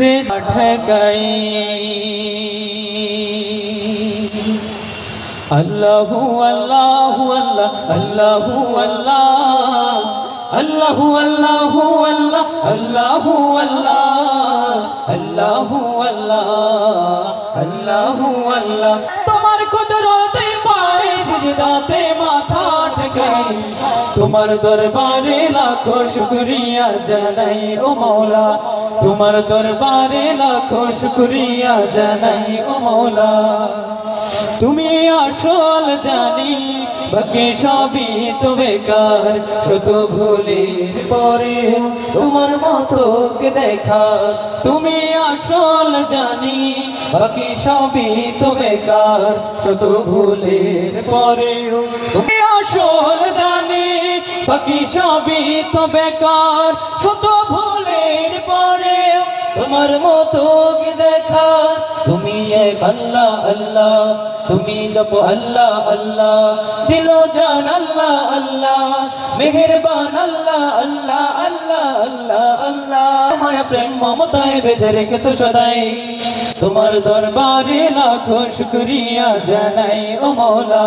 সে ঠেকাই আল্লাহু আল্লাহু আল্লাহ আল্লাহু আল্লাহ আল্লাহু আল্লাহু আল্লাহ আল্লাহু আল্লাহ আল্লাহু আল্লাহ আল্লাহু আল্লাহ তোমার কুদরতে পায়ে সিজদাতে মাথা ঠেকাই। তোমার দরবারে লাখো শুকরিয়া জানাই ও মৌলা তোমার দরবারে লাখো শুকরিয়া জানাই ও মৌলা তুমি আসল জানি, বাকি সবই তো বেকার। শত ভুলের পরে তোমার মতো দেখা তুমি আসল জানি, বাকি সবই তো বেকার। শত ভুলের পরে তুমি আসল জানি বাকি সবই তো বেকার শত ভুলের পরে তোমার মতো কি দেখা তুমি আল্লাহ আল্লাহ, তুমি জপ আল্লাহ আল্লাহ, দিল জান আল্লাহ আল্লাহ, মেহেরবান আল্লাহ আল্লাহ আল্লাহ আল্লাহ আল্লাহ, মায়া প্রেম মমতায় বেঁধে রেখেছো সদাই। তোমার দরবারে লাখো শুক্রিয়া জানাই ও মৌলা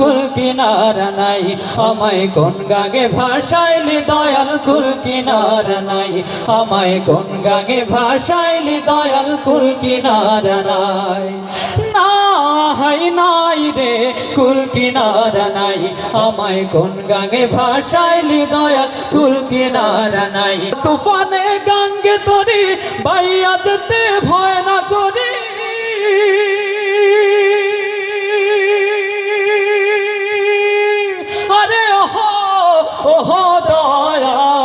কুল কিনারা নাই। আমায় কোন গাগে ভাষাইলি দয়াল কুল কিনারা নাই। আমায় কোন গাগে ভাষাইলি দয়াল কুল কিনারা নাই। না হাই নাই রে কুল কিনারা নাই। আমায় কোন গাগে ভাষাইলি দয়াল কুল কিনারা নাই। তুফানে গাঙ্গে তরি, বাইয়া যেতে ভয় না করি। ওহো দয়াল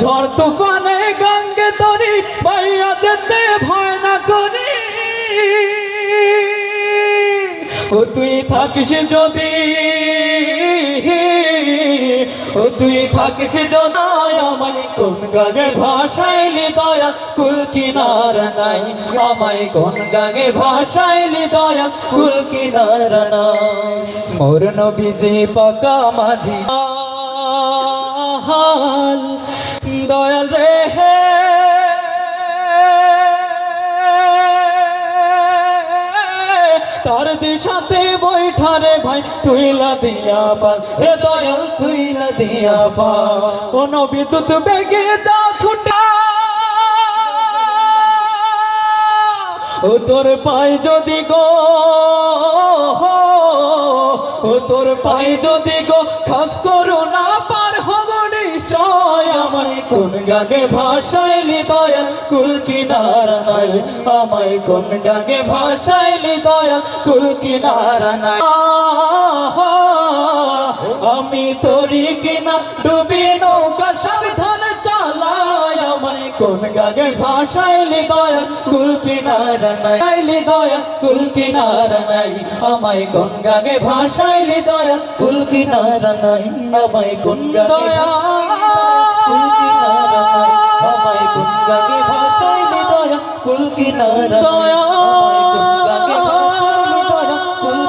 ঝড় তুফানে গঙ্গে তরি ভাইয়া যেতে ভয় না করি। ও তুই থাকিস যদি ও তুই থাকিস যদি আমায় কোন গাগে ভাষাইলি দয়া? কুল কিনার নাই, আমায় কোন গাগে দয়া? কুল কিনার নাই। মোর নবীজি পাকা মাঝি। দয়াল রে হে তার দিশাতে বৈঠারে ভাই, তুইলা দিয়া পা হে দয়াল, তুইলা দিয়া পা ও নবী তুত বেগে যা ছুটা। ও তোর পাই যদি গো ও তোর পাই যদি গো, খাস করো না পার, হব নিশ্চয় আমায়। কোন গানে ভাষাইলি দয়া কুল কিনারা নাই। আমায় কোন গানে ভাষাইলি দয়া? কুল কিনারা নাই। আমি তোরি কিনা ডুবি নৌকা সাবধান চালাই আমায় কোন গাগে ভাষাইলি দয়া? কুল কিনারা নাই দয়া? কুল কিনারা নাই। আমায় কোন গাগে ভাষাইলি দয়া? কুল কিনারা নাই। আমায় কোন গাগে আমায় কোন গাগে ভাষাইলি দয়া? কুল কিনারা নাই। কুল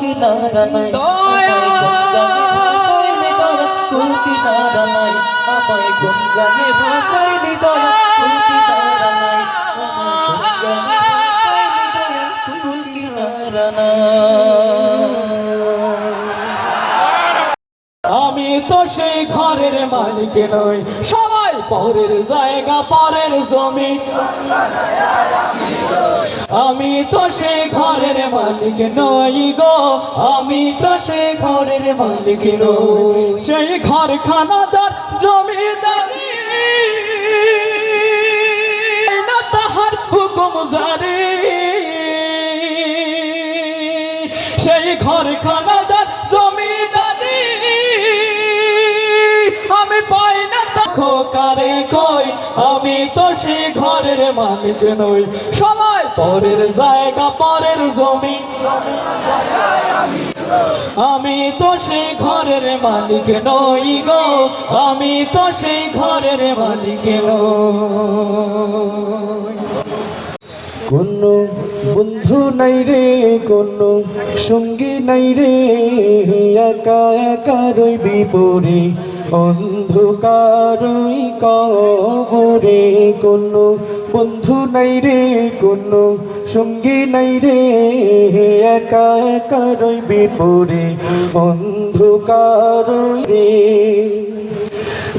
কিনারা নাই। আমায় কোন গানে ভাসাইলি দয়া কুল কিনারা নাই। আমায় কোন গানে ভাসাইলি দয়া কুল কিনারা নাই। তো সেই ঘরের মালিক নই। সবাই পরের জায়গা, পরের জমি। আমি তো সেই ঘরের মালিক নই গো। আমি তো সেই ঘরের মালিক নই। সেই ঘর খানা যার জমিদারি। না তাহার হুকুম জারি। দেখো কারে কই? আমি তো সে ঘরের মালিক নই। সবাই পরের জায়গা, পরের জমি। আমি তো সেই ঘরের মালিক নই গো। আমি তো সেই ঘরের মালিক কোনো বন্ধু নাই রে, কোনো সঙ্গী নাই রে। একা একা রই বিপরে অন্ধকারই কবরে কোনো বন্ধু নাই রে, কোনো সঙ্গী নাই রে। একা একা রই বিপরে অন্ধকারই রে।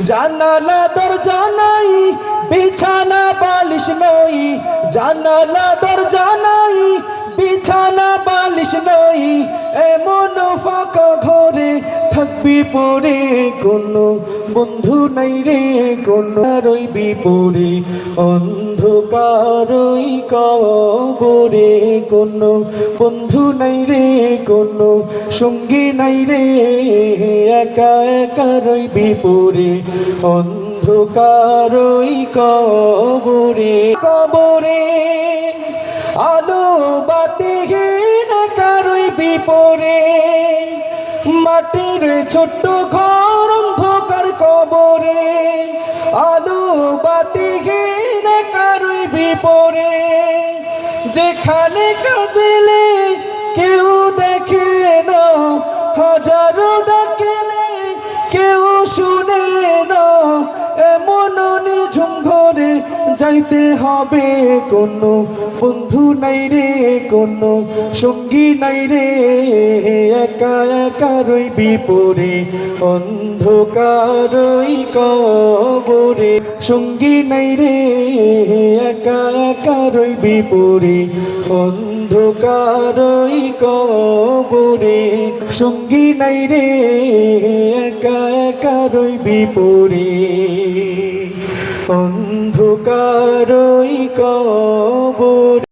জানালা, দরজা নাই, বিছানা, বালিশ নাই। জানালা, দরজা নাই, বিছানা, বালিশ নাই। এমন ফাঁকা থাকবি পরে কোনো বন্ধু নাই রে, কোনো রইবি পরে অন্ধকারই কবরে কোনো বন্ধু নাই রে, কোনো সঙ্গী নাই রে, একা একা রইবি পরে অন্ধকারই কবরে। কবরে আলো বাতি একা রইবি পরে মাটির ছোট্ট ঘর অন্ধকার কবরে, আলো বাতি ঘিরে কারুই বিপরে। যেখানে কাঁদিলে কেউ দেখে না, হাজারো যাইতে হবে কোনো, বন্ধু নাই রে কোনো, সঙ্গী নাই রে। একা একা রইবি পরে, অন্ধকারই কবরে। সঙ্গী নাই রে, একা একা রইবি পরে, অন্ধকারই কবরে। সঙ্গী নাই রে, একা একা রইবি পরে। অন্ধকারই কবরে।